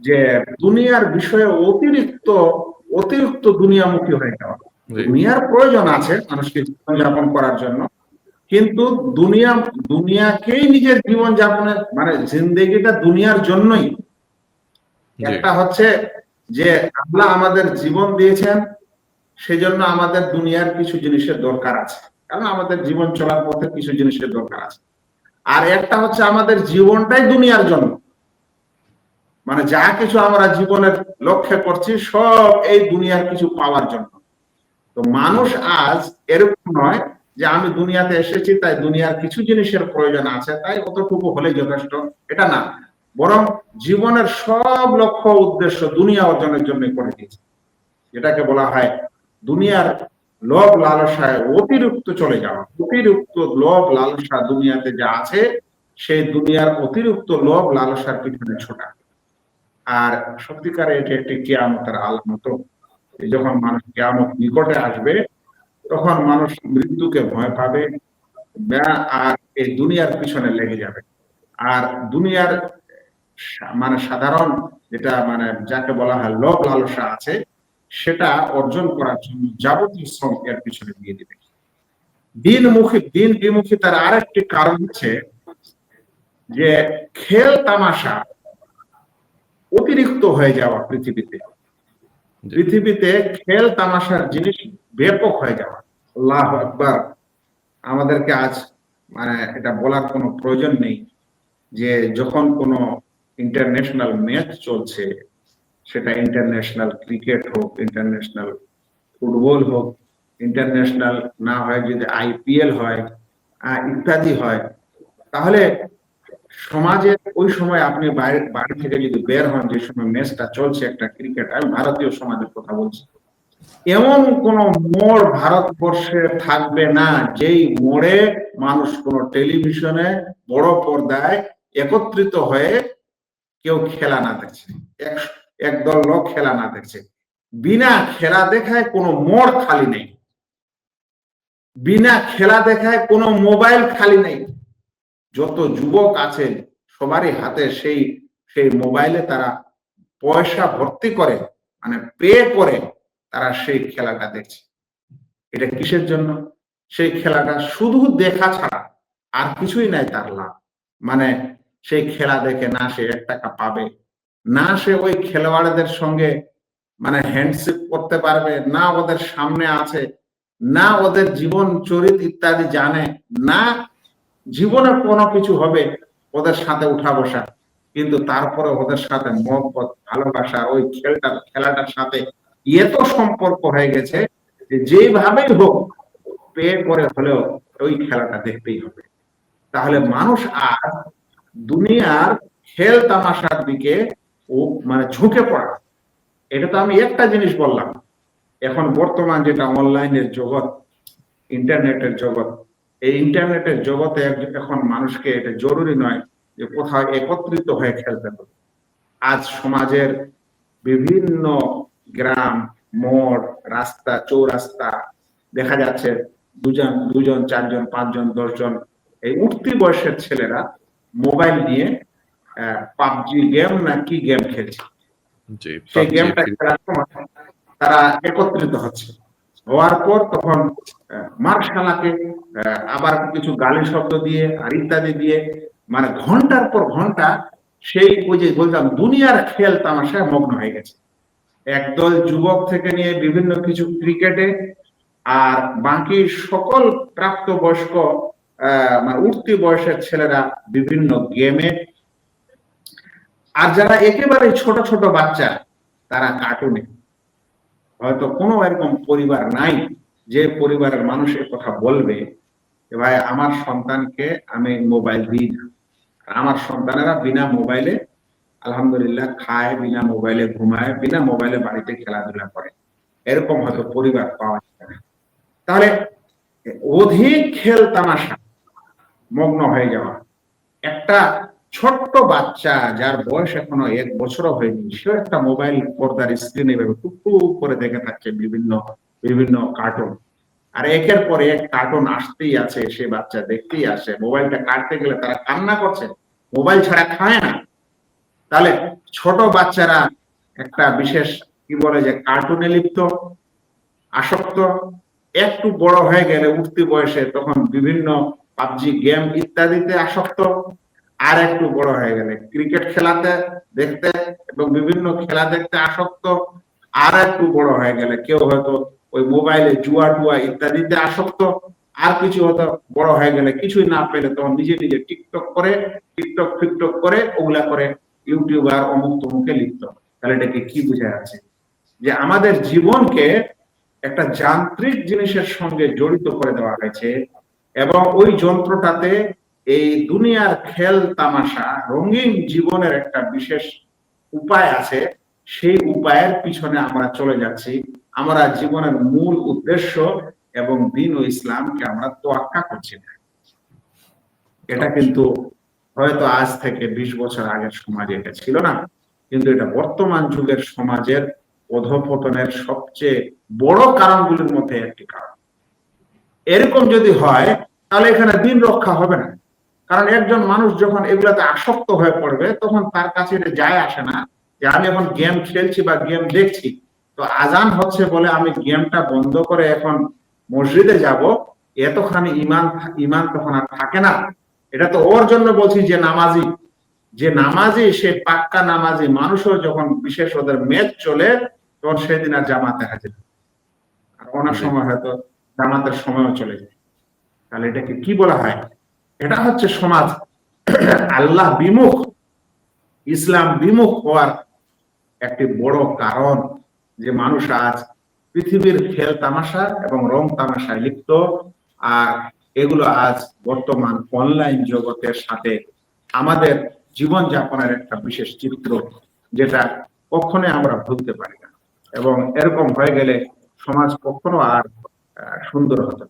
যে দুনিয়ার বিষয়ে অতিরিক্ত অতিরিক্ত দুনিয়ামুখী হয়ে যাওয়া। দুনিয়ার প্রয়োজন আছে মানুষকে জীবনযাপন করার জন্য কিন্তু দুনিয়া দুনিয়াকেই নিজের জীবন যাপনের মানে জিন্দেগিটা দুনিয়ার জন্যই। একটা হচ্ছে যে আল্লাহ আমাদের জীবন দিয়েছেন সেজন্য আমাদের দুনিয়ার কিছু জিনিসের দরকার আছে। কারণ আমাদের জীবন চলার পথে কিছু জিনিসের দরকার আছে। আর একটা হচ্ছে আমাদের জীবনটাই দুনিয়ার জন্য। মানে যা কিছু আমরা জীবনের লক্ষ্যে করছি, সব এই দুনিয়ার কিছু পাওয়ার জন্য। তো মানুষ আজ এরকম নয় যে আমি দুনিয়াতে এসেছি, তাই দুনিয়ার কিছু জিনিসের প্রয়োজন আছে, তাই অতটুকু হলেই যথেষ্ট। এটা না। বরং জীবনের সব লক্ষ্য উদ্দেশ্য দুনিয়া অর্জনের জন্য করে দিয়েছে। যেটাকে বলা হয় দুনিয়ার লোভ লালসায় অতিরিক্ত চলে যাওয়া। অতিরিক্ত লোভ লালসা দুনিয়াতে যা আছে, সেই দুনিয়ার অতিরিক্ত লোভ লালসার পিছনে ছোটা। আর সত্যিকারে এটি একটি কেয়ামতের আলামত। যখন মানুষ কেয়ামত নিকটে আসবে, তখন মানুষ মৃত্যুকে ভয় পাবে আর এই দুনিয়ার পিছনে লেগে যাবে। আর দুনিয়ার মানে সাধারণ যেটা মানে যাকে বলা হয় লোভ লালসা আছে, সেটা অর্জন করার জন্য যাবতীয় শ্রম এর পিছনে দিয়ে দিবে। দিনমুখী দিন বিমুখী তার আরেকটি কারণ হচ্ছে যে খেল তামাশা অতিরিক্ত হয়ে যাওয়া পৃথিবীতে। পৃথিবীতে খেল তামাশার জিনিস ব্যাপক হয়ে যাওয়া। আল্লাহ একবার আমাদেরকে আজ মানে এটা বলার কোনো প্রয়োজন নেই যে যখন কোনো ইন্টারন্যাশনাল ম্যাচ চলছে সেটা ইন্টারন্যাশনাল ক্রিকেট হোক ইন্টারন্যাশনাল ফুটবল হোক ইন্টারন্যাশনাল না হয় যদি আইপিএল হয় ইত্যাদি হয় তাহলে সমাজে ওই সময় আপনি বাইরে, বাড়ি থেকে যদি বের হন, যে সময় ম্যাচটা চলছে একটা ক্রিকেট, আমি ভারতীয় সমাজের কথা বলছি। এমন কোন মোড় ভারতবর্ষে থাকবে না, যেই মোড়ে মানুষ কোন টেলিভিশনে বড় পর্দায় একত্রিত হয়ে কেউ খেলা না দেখছে। এক- একদল লোক খেলা না দেখছে। বিনা খেলা দেখায় কোনো মোড় খালি নেই। বিনা খেলা দেখায় কোনো মোবাইল খালি নেই। যত যুবক আছে সবারই হাতে সেই সেই মোবাইলে তারা পয়সা ভর্তি করে মানে পে করে তারা সেই খেলাটা দেখছে। এটা কিসের জন্য? সেই খেলাটা শুধু দেখা ছাড়া আর কিছুই নাই তার লাভ। মানে সেই খেলা দেখে না সে এক টাকা পাবে, না সে ওই খেলোয়াড়দের সঙ্গে মানে হ্যান্ডশেক করতে পারবে, না ওদের সামনে আছে, না ওদের জীবন চরিত ইত্যাদি জানে, না জীবনে কোনো কিছু হবে ওদের সাথে উঠা বসা। কিন্তু তারপরে ওদের সাথে মহব্বত, ভালোবাসা, ওই খেলটা, খেলাটার সাথে এত সম্পর্ক হয়ে গেছে যেভাবেই হোক, পে করে হলেও ওই খেলাটা দেখতেই হবে। তাহলে মানুষ আর দুনিয়ার খেল তামাশার দিকে ও মানে ঝুঁকে পড়া। এটা তো আমি একটা জিনিস বললাম। এখন বর্তমান যেটা অনলাইনের জগৎ ইন্টারনেটের জগৎ এই ইন্টারনেটের জগতে এখন মানুষকে এটা জরুরি নয় যে কোথাও একত্রিত হয়ে খেলতে হবে। আজ সমাজের বিভিন্ন গ্রাম মোড় রাস্তা চৌরাস্তা দেখা যাচ্ছে দুজন দুজন চারজন পাঁচজন দশজন এই উঠতি বয়সের ছেলেরা মোবাইল নিয়ে পাবজি গেম না কি গেম খেলছে। সেই গেমটা খেলার সময় তারা একত্রিত হচ্ছে। হওয়ার পর তখন মার্শালাকে আবার কিছু গালি শব্দ দিয়ে আর ইত্যাদি দিয়ে মানে ঘণ্টার পর ঘণ্টা সেই ওই যে বলতাম, দুনিয়ার খেল তামাশায় মগ্ন হয়ে গেছে। একদল যুবক থেকে নিয়ে বিভিন্ন কিছু ক্রিকেটে আর বাকি সকল প্রাপ্তবয়স্ক মানে উঠতি বয়সের ছেলেরা বিভিন্ন গেমে। আর যারা একেবারে ছোট ছোট বাচ্চা, তারা কার্টুনে হয়তো কোনো এরকম পরিবার নাই। যে পরিবারের মানুষ কথা বলবে ভাই, আমার সন্তানকে আমি মোবাইল দিই না। আমার সন্তানেরা বিনা মোবাইলে, আলহামদুলিল্লাহ, খায়, বিনা মোবাইলে ঘুমায়, বিনা মোবাইলে বাড়িতে খেলাধুলা করে। এরকম হয়তো পরিবার পাওয়া যায় না। তাহলে অধিক খেল তামাশা, মগ্ন হয়ে যাওয়া। একটা ছোট্ট বাচ্চা যার বয়স এখনও এক বছরও হয়নি, সেও একটা মোবাইল পর্দার স্ক্রিনে এভাবে টুকটুক করে দেখে থাকছে বিভিন্ন বিভিন্ন কার্টুন আর একের পর এক কার্টুন আসতেই আছে, সে বাচ্চা দেখতেই আসে। মোবাইলটা কাটতে গেলে তারা কান্না করছে। মোবাইল ছাড়া খায় না। তাহলে ছোট বাচ্চারা একটা বিশেষ, কি বলে যে কার্টুনে লিপ্ত, আসক্ত, একটু বড় হয়ে গেলে উঠতি বয়সে তখন বিভিন্ন পাবজি গেম ইত্যাদিতে আসক্ত, আর একটু বড় হয়ে গেলে ক্রিকেট খেলাতে দেখতে এবং বিভিন্ন খেলা দেখতে আসক্ত, আর একটু বড় হয়ে গেলে কেউ হয়তো ওই মোবাইলে জুয়া টুয়া ইত্যাদিতে আসক্ত, আর কিছু হয়তো বড় হয়ে গেলে কিছুই না পেলে তখন নিজে নিজে টিকটক করে, টিকটক, ফিকটক করে, ওগুলা করে ইউটিউবার অমুক তমুকে লিপ্ত। তাহলে এটাকে কি বোঝা যাচ্ছে যে আমাদের জীবনকে একটা যান্ত্রিক জিনিসের সঙ্গে জড়িত করে দেওয়া হয়েছে এবং ওই যন্ত্রটাতে এই দুনিয়ার খেল, তামাশা, রঙিন জীবনের একটা বিশেষ উপায় আছে। সেই উপায়ের পিছনে আমরা চলে যাচ্ছি। আমরা জীবনের মূল উদ্দেশ্য এবং দিন ও ইসলামকে আমরা তোয়াক্কা করছি না। এটা কিন্তু হয়তো আজ থেকে বিশ বছর আগের সমাজে এটা ছিল না, কিন্তু এটা বর্তমান যুগের সমাজের অধপতনের সবচেয়ে বড় কারণগুলির মধ্যে একটি কারণ। এরকম যদি হয়, তাহলে এখানে দিন রক্ষা হবে না। কারণ একজন মানুষ যখন এগুলাতে আসক্ত হয়ে পড়বে, তখন তার কাছে এটা যায় আসে না যে আমি এখন গেম খেলছি বা গেম দেখছি। তো আজান হচ্ছে বলে আমি গেমটা বন্ধ করে এখন মসজিদে যাব, এতখানি ইমান ইমান তখন আর থাকে না। এটা তো ওর জন্য বলছি যে নামাজি। যে নামাজি, সে পাক্কা নামাজি। মানুষও যখন বিশেষ ওদের ম্যাচ চলে, তখন সেদিন আর জামাত দেখা হয়। আর অনেক সময় হয়তো জামাতের সময়ও চলে যায়। তাহলে এটাকে কি বলা হয়? এটা হচ্ছে সমাজ। আল্লাহ বিমুখ, ইসলাম বিমুখ হওয়ার একটি বড় কারণ। যে মানুষ আজ পৃথিবীর খেল তামাশা এবং রং তামাশায় লিপ্ত, আর এগুলো আজ বর্তমান অনলাইন জগতের সাথে আমাদের জীবন যাপনের একটা বিশেষ চিত্র, যেটা কখনোই আমরা ভুলতে পারি না এবং এরকম হয়ে গেলে সমাজ কখনো আর সুন্দর হতে।